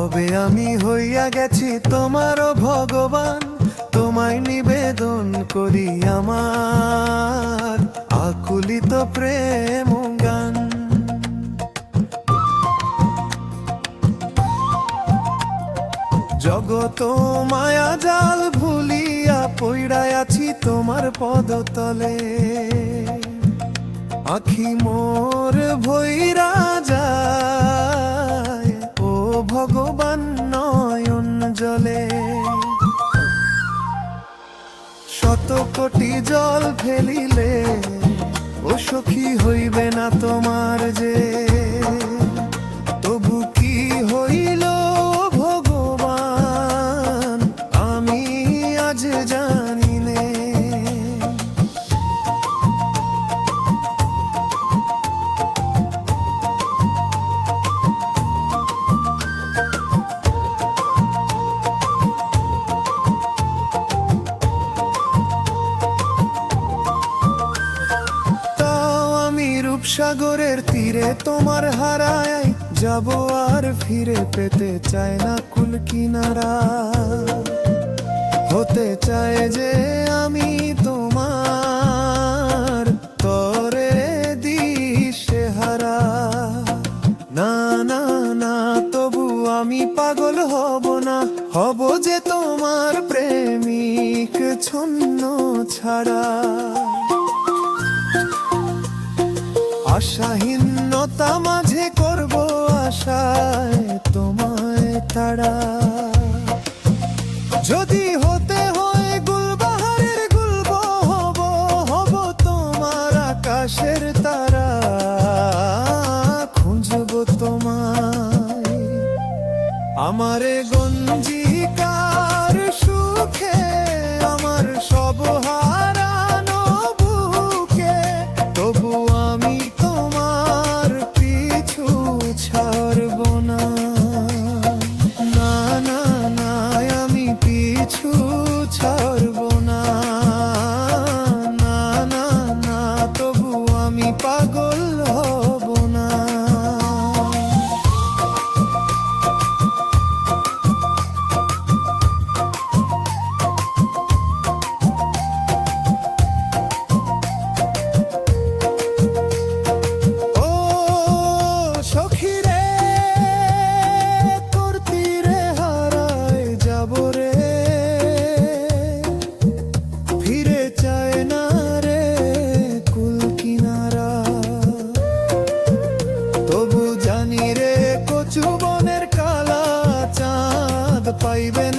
কবে আমি হইয়া গেছি তোমারও ভগবান। তোমায় নিবেদন করি আমার আকুলিত প্রেম গান। জগত মায়া জাল ভুলিয়া পইড়ায় আছি তোমার পদতলে। আখি মোর ভৈরা যায়। কোটি জল ফেলিলে ও সখী হইবে না তোমার যে। আমি রূপসাগরের তীরে তোমার হারায়, যাব আর ফিরে পেতে চায় না কুল কিনারা। হতে চায় যে আমি তোমার তরে দিশে হারা। না না না, তবু আমি পাগল হব না, হব যে তোমার প্রেমিক ছন্ন ছাড়া। আশাহীনতা মাঝে করব আশায় তোমায় তারা যদি হতে হয় গুলবাহারের গুলব হব হব তোমার আকাশের তারা। খুঁজব তোমায়। আমারে গঞ্জিকার সুখে আমার সব হারানো তবু জানি রে কচু বনের কালা চাঁদ পাইবে না